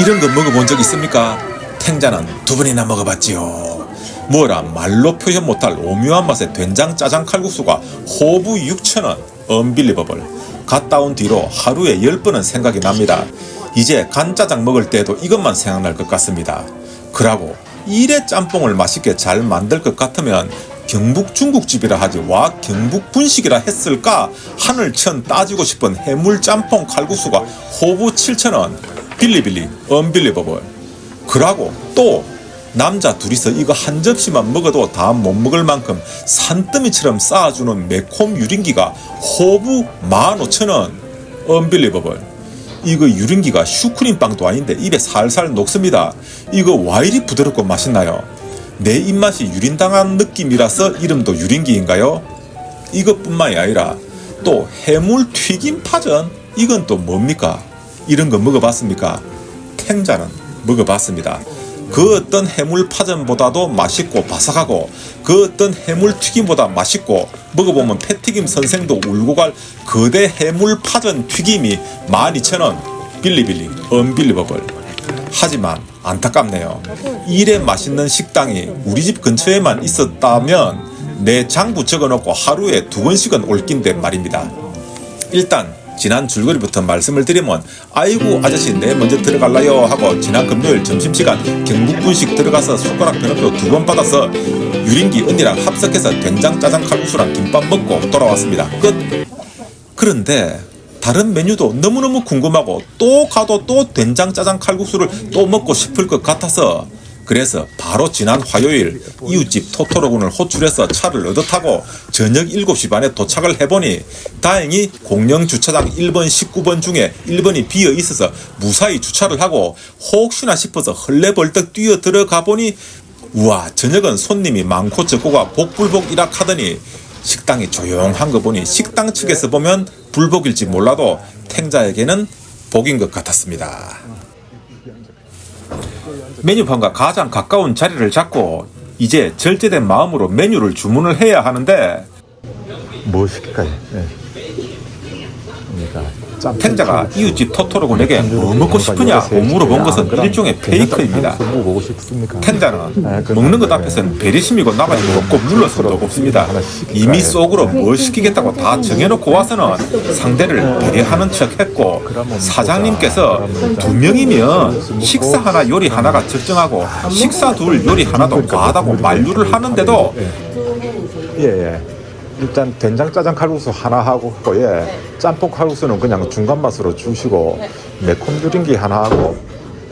이런 거 먹어본 적 있습니까? 탱자는 두 번이나 먹어봤지요. 뭐라 말로 표현 못할 오묘한 맛의 된장 짜장 칼국수가 호부 6천원 언빌리버블 갔다 온 뒤로 하루에 10번은 생각이 납니다. 이제 간짜장 먹을 때도 이것만 생각날 것 같습니다. 그러고 이래 짬뽕을 맛있게 잘 만들 것 같으면 경북 중국집이라 하지 와 경북 분식이라 했을까 하늘 천 따지고 싶은 해물 짬뽕 칼국수가 호부 7천원 빌리빌리 언빌리버블 그러고 또 남자 둘이서 이거 한 접시만 먹어도 다 못 먹을 만큼 산더미처럼 쌓아주는 매콤 유린기가 호부 15,000원 언빌리버블 이거 유린기가 슈크림 빵도 아닌데 입에 살살 녹습니다. 이거 와 이리 부드럽고 맛있나요? 내 입맛이 유린당한 느낌이라서 이름도 유린기인가요? 이것뿐만이 아니라 또 해물 튀김 파전. 이건 또 뭡니까 이런 거 먹어봤습니까 탱자는 먹어봤습니다. 그 어떤 해물 파전보다도 맛있고 바삭하고 그 어떤 해물 튀김보다 맛있고 먹어보면 패튀김 선생도 울고 갈 거대 해물 파전 튀김이 12,000원 빌리빌리 언빌리버블 하지만 안타깝네요. 이래 맛있는 식당이 우리 집 근처에만 있었다면 내 장부 적어놓고 하루에 두 번씩은 올 낀데 말입니다. 일단 지난 줄거리부터 말씀을 드리면 아이고 아저씨 내 먼저 들어갈라요 하고 지난 금요일 점심시간 경북분식 들어가서 숟가락 변호표 두 번 받아서 유린기 언니랑 합석해서 된장 짜장 칼국수랑 김밥 먹고 돌아왔습니다. 끝. 그런데 다른 메뉴도 너무너무 궁금하고 또 가도 또 된장 짜장 칼국수를 또 먹고 싶을 것 같아서 그래서 바로 지난 화요일 이웃집 토토로군을 호출해서 차를 얻어 타고 저녁 7시 반에 도착을 해보니 다행히 공영 주차장 1번 19번 중에 1번이 비어 있어서 무사히 주차를 하고 혹시나 싶어서 헐레벌떡 뛰어 들어가 보니 우와 저녁은 손님이 많고 적고가 복불복 일학하더니 식당이 조용한 거 보니 식당 측에서 보면 불복일지 몰라도 탱자에게는 복인 것 같았습니다. 메뉴판과 가장 가까운 자리를 잡고 이제 절제된 마음으로 메뉴를 주문을 해야 하는데 뭐 시킬까요? 네. 탱자가. 이웃집 토토로군에게 뭐 먹고 싶으냐 고 물어본 것은 일종의 페이크입니다. 탱자는 먹는 것 앞에서는 배리심이고 나발이고 없고 물러서도 없습니다. 이미 속으로 뭘 시키겠다고 다 정해놓고 와서는 상대를 배려하는 척 했고 사장님께서 두 명이면 식사 하나 요리 하나가 적정하고 식사 둘 요리 하나도 과하다고 만류를 하는데도 예, 예. 일단 된장 짜장 칼국수 하나 하고 예. 짬뽕 칼국수는 그냥 중간 맛으로 주시고 매콤 유린기 하나 하고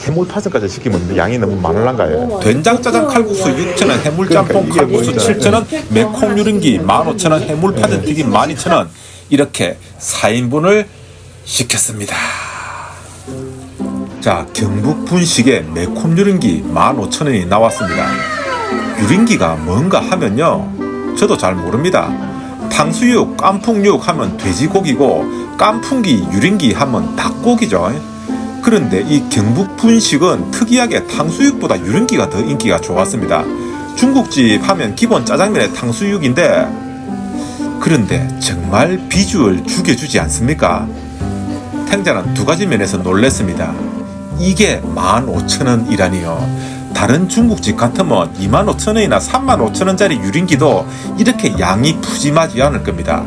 해물 파전까지 시키면 양이 너무 많을란가요? 된장 짜장 칼국수 6,000원, 해물 짬뽕 그러니까 이게 칼국수 뭔지 알아요? 7,000원, 매콤 유린기 15,000원, 해물 파전 튀김 12,000원 이렇게 4인분을 시켰습니다. 자, 경북 분식에 매콤 유린기 15,000원이 나왔습니다. 유린기가 뭔가 하면요. 저도 잘 모릅니다. 탕수육, 깐풍육 하면 돼지고기고 깐풍기, 유린기 하면 닭고기죠. 그런데 이 경북 분식은 특이하게 탕수육보다 유린기가 더 인기가 좋았습니다. 중국집 하면 기본 짜장면에 탕수육인데 그런데 정말 비주얼 죽여주지 않습니까? 탱자는 두 가지 면에서 놀랬습니다. 이게 15,000원이라니요. 다른 중국집 같으면 25,000원이나 35,000원짜리 유린기도 이렇게 양이 푸짐하지 않을 겁니다.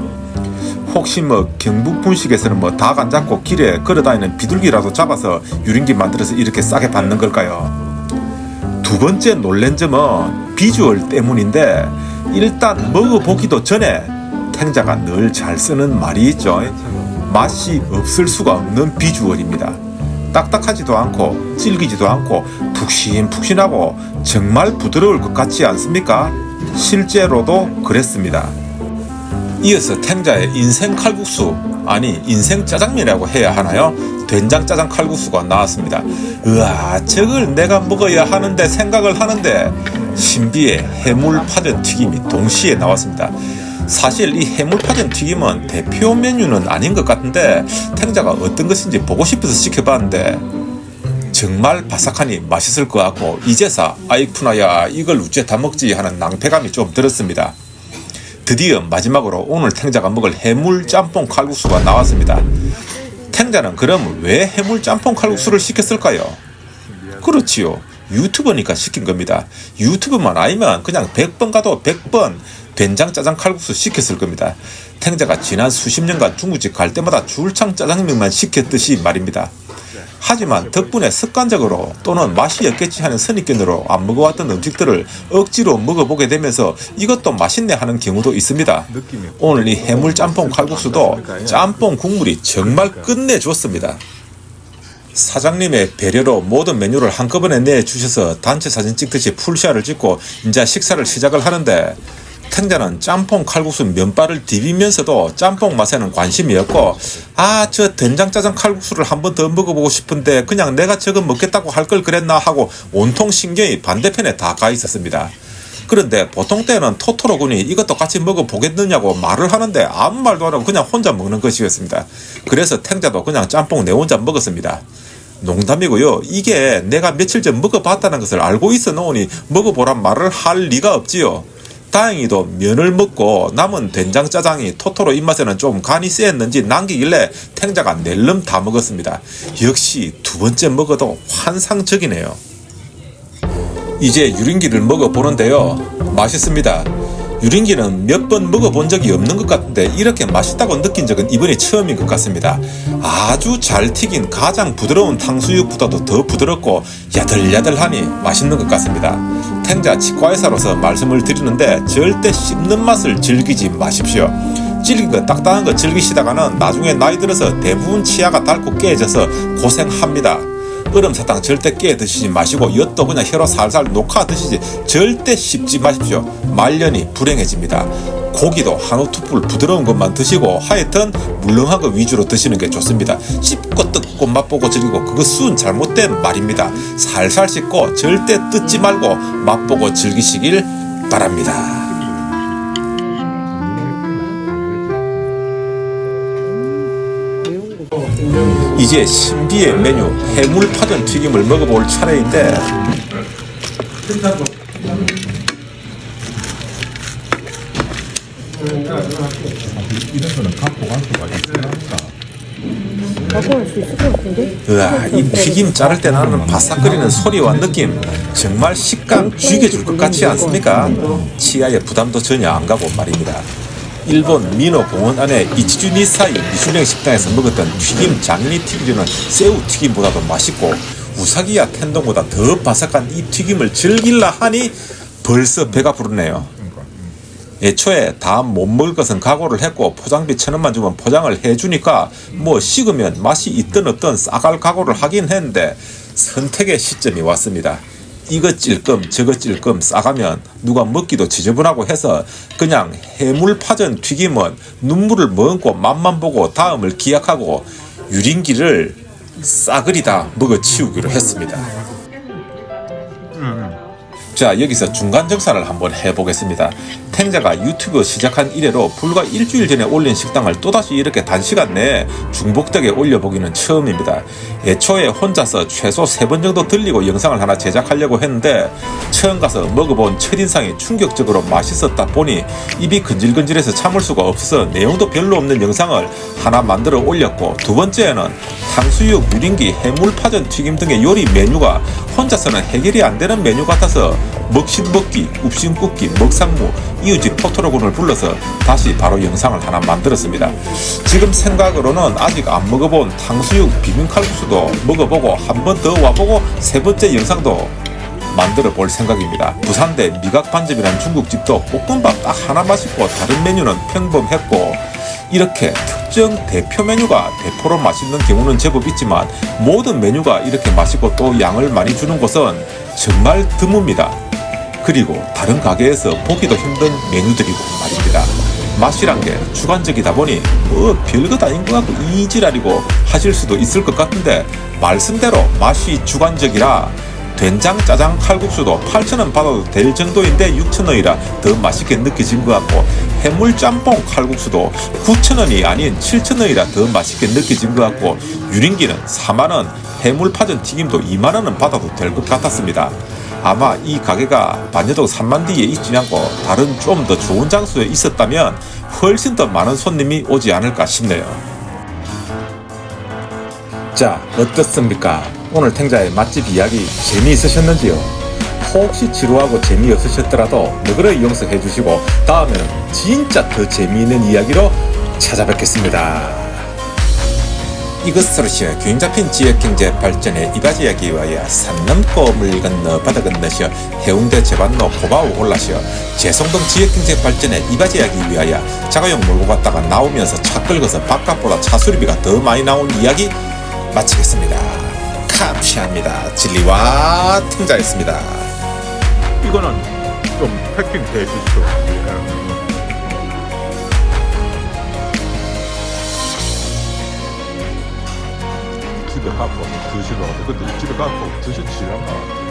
혹시 뭐 경북 분식에서는 뭐 닭 안 잡고 길에 걸어다니는 비둘기라도 잡아서 유린기 만들어서 이렇게 싸게 받는 걸까요? 두 번째 놀란 점은 비주얼 때문인데 일단 먹어보기도 전에 탱자가 늘 잘 쓰는 말이 있죠. 맛이 없을 수가 없는 비주얼입니다. 딱딱하지도 않고 질기지도 않고 푹신푹신하고 정말 부드러울 것 같지 않습니까? 실제로도 그랬습니다. 이어서 탱자의 인생 칼국수 아니 인생 짜장면이라고 해야 하나요? 된장 짜장 칼국수가 나왔습니다. 으아 저걸 내가 먹어야 하는데 생각을 하는데 신비의 해물 파전 튀김이 동시에 나왔습니다. 사실 이 해물 파전 튀김은 대표 메뉴는 아닌 것 같은데 탱자가 어떤 것인지 보고 싶어서 시켜봤는데 정말 바삭하니 맛있을 것 같고 이제서 아이쿠나야 이걸 우째 다 먹지 하는 낭패감이 좀 들었습니다. 드디어 마지막으로 오늘 탱자가 먹을 해물 짬뽕 칼국수가 나왔습니다. 탱자는 그럼 왜 해물 짬뽕 칼국수를 시켰을까요? 그렇지요. 유튜버니까 시킨 겁니다. 유튜브만 아니면 그냥 100번 가도 100번 된장 짜장 칼국수 시켰을 겁니다. 탱자가 지난 수십 년간 중국집 갈 때마다 줄창 짜장면만 시켰듯이 말입니다. 하지만 덕분에 습관적으로 또는 맛이 없겠지 하는 선입견으로 안 먹어왔던 음식들을 억지로 먹어보게 되면서 이것도 맛있네 하는 경우도 있습니다. 오늘 이 해물 짬뽕 칼국수도 짬뽕 국물이 정말 끝내줬습니다. 사장님의 배려로 모든 메뉴를 한꺼번에 내주셔서 단체 사진 찍듯이 풀샷을 찍고 이제 식사를 시작을 하는데 탱자는 짬뽕 칼국수 면발을 디비면서도 짬뽕 맛에는 관심이 없고 아 저 된장 짜장 칼국수를 한 번 더 먹어보고 싶은데 그냥 내가 저거 먹겠다고 할 걸 그랬나 하고 온통 신경이 반대편에 다 가 있었습니다. 그런데 보통 때는 토토로 군이 이것도 같이 먹어보겠느냐고 말을 하는데 아무 말도 안 하고 그냥 혼자 먹는 것이었습니다. 그래서 탱자도 그냥 짬뽕 내 혼자 먹었습니다. 농담이고요. 이게 내가 며칠 전 먹어봤다는 것을 알고 있어 놓으니 먹어보란 말을 할 리가 없지요. 다행히도 면을 먹고 남은 된장 짜장이 토토로 입맛에는 좀 간이 세었는지 남기길래 탱자가 낼름 다 먹었습니다. 역시 두 번째 먹어도 환상적이네요. 이제 유린기를 먹어보는데요. 맛있습니다. 유린기는 몇 번 먹어본 적이 없는 것 같은데 이렇게 맛있다고 느낀 적은 이번이 처음인 것 같습니다. 아주 잘 튀긴 가장 부드러운 탕수육보다도 더 부드럽고 야들야들하니 맛있는 것 같습니다. 탱자 치과의사로서 말씀을 드리는데 절대 씹는 맛을 즐기지 마십시오. 질긴 거 딱딱한 거 즐기시다가는 나중에 나이 들어서 대부분 치아가 닳고 깨져서 고생합니다. 얼음 사탕 절대 깨 드시지 마시고 엿도 그냥 혀로 살살 녹아 드시지 절대 씹지 마십시오. 말년이 불행해집니다. 고기도 한우 투풀 부드러운 것만 드시고 하여튼 물렁한 거 위주로 드시는 게 좋습니다. 씹고 뜯고 맛보고 즐기고 그거 순 잘못된 말입니다. 살살 씹고 절대 뜯지 말고 맛보고 즐기시길 바랍니다. 이제 신비의 메뉴 해물 파전 튀김을 먹어볼 차례인데 이런 거는 갖고 갈 수가 같은데? 으아 이 튀김 자를 때 나는 바삭거리는 소리와 느낌 정말 식감 죽여줄 것 같지 않습니까? 치아에 부담도 전혀 안 가고 말입니다. 일본 미노 공원 안에 이치주니사이 미슐랭 식당에서 먹었던 튀김 장인이 튀기려는 새우 튀김보다도 맛있고 우사기야 텐동보다 더 바삭한 이 튀김을 즐길라 하니 벌써 배가 부르네요. 애초에 다 못 먹을 것은 각오를 했고 포장비 천 원만 주면 포장을 해주니까 뭐 식으면 맛이 있든 없든 싸갈 각오를 하긴 했는데 선택의 시점이 왔습니다. 이것 찔끔 저것 찔끔 싸가면 누가 먹기도 지저분하고 해서 그냥 해물파전 튀김은 눈물을 머금고 맛만 보고 다음을 기약하고 유린기를 싸그리다 먹어치우기로 했습니다. 자 여기서 중간 정산을 한번 해보겠습니다. 탱자가 유튜브 시작한 이래로 불과 일주일 전에 올린 식당을 또다시 이렇게 단시간 내에 중복되게 올려보기는 처음입니다. 애초에 혼자서 최소 세 번 정도 들리고 영상을 하나 제작하려고 했는데 처음 가서 먹어본 첫인상이 충격적으로 맛있었다 보니 입이 근질근질해서 참을 수가 없어서 내용도 별로 없는 영상을 하나 만들어 올렸고 두 번째에는 탕수육, 유린기, 해물파전 튀김 등의 요리 메뉴가 혼자서는 해결이 안 되는 메뉴 같아서 먹신먹기, 웁신굽기, 먹상무, 이웃집 토토로군을 불러서 다시 바로 영상을 하나 만들었습니다. 지금 생각으로는 아직 안 먹어본 탕수육 비빔칼국수도 먹어보고 한 번 더 와보고 세 번째 영상도 만들어 볼 생각입니다. 부산대 미각반점이라는 중국집도 볶음밥 딱 하나 맛있고 다른 메뉴는 평범했고 이렇게 특정 대표 메뉴가 대포로 맛있는 경우는 제법 있지만 모든 메뉴가 이렇게 맛있고 또 양을 많이 주는 곳은 정말 드뭅니다. 그리고 다른 가게에서 보기도 힘든 메뉴들이고 말입니다. 맛이란 게 주관적이다 보니 뭐 별것 아닌 것 같고 이지랄이고 하실 수도 있을 것 같은데 말씀대로 맛이 주관적이라 된장 짜장 칼국수도 8,000원 받아도 될 정도인데 6,000원이라 더 맛있게 느껴진 것 같고 해물 짬뽕 칼국수도 9,000원이 아닌 7,000원이라 더 맛있게 느껴진 것 같고 유린기는 4만원 해물 파전 튀김도 2만원은 받아도 될 것 같았습니다. 아마 이 가게가 반여동 3만 뒤에 있지 않고 다른 좀 더 좋은 장소에 있었다면 훨씬 더 많은 손님이 오지 않을까 싶네요. 자, 어떻습니까? 오늘 탱자의 맛집 이야기 재미있으셨는지요? 혹시 지루하고 재미없으셨더라도 너그러 이용석해 주시고 다음에는 진짜 더 재미있는 이야기로 찾아뵙겠습니다. 이것으로 시어 균형 잡힌 지역 경제 발전에 이바지하기 위하여 산 넘고 물 건너 바다 건너시어 해운대 제반로 고바우 올라시어 제송동 지역 경제 발전에 이바지하기 위하여 자가용 몰고 갔다가 나오면서 차 끌고서 바깥보다 차 수리비가 더 많이 나온 이야기 마치겠습니다. 감사합니다. 진리와听자였습니다. 이거는 좀 패킹 돼 주시죠. 집에 갖고 드시러 근데 집에 갖고 드시지않나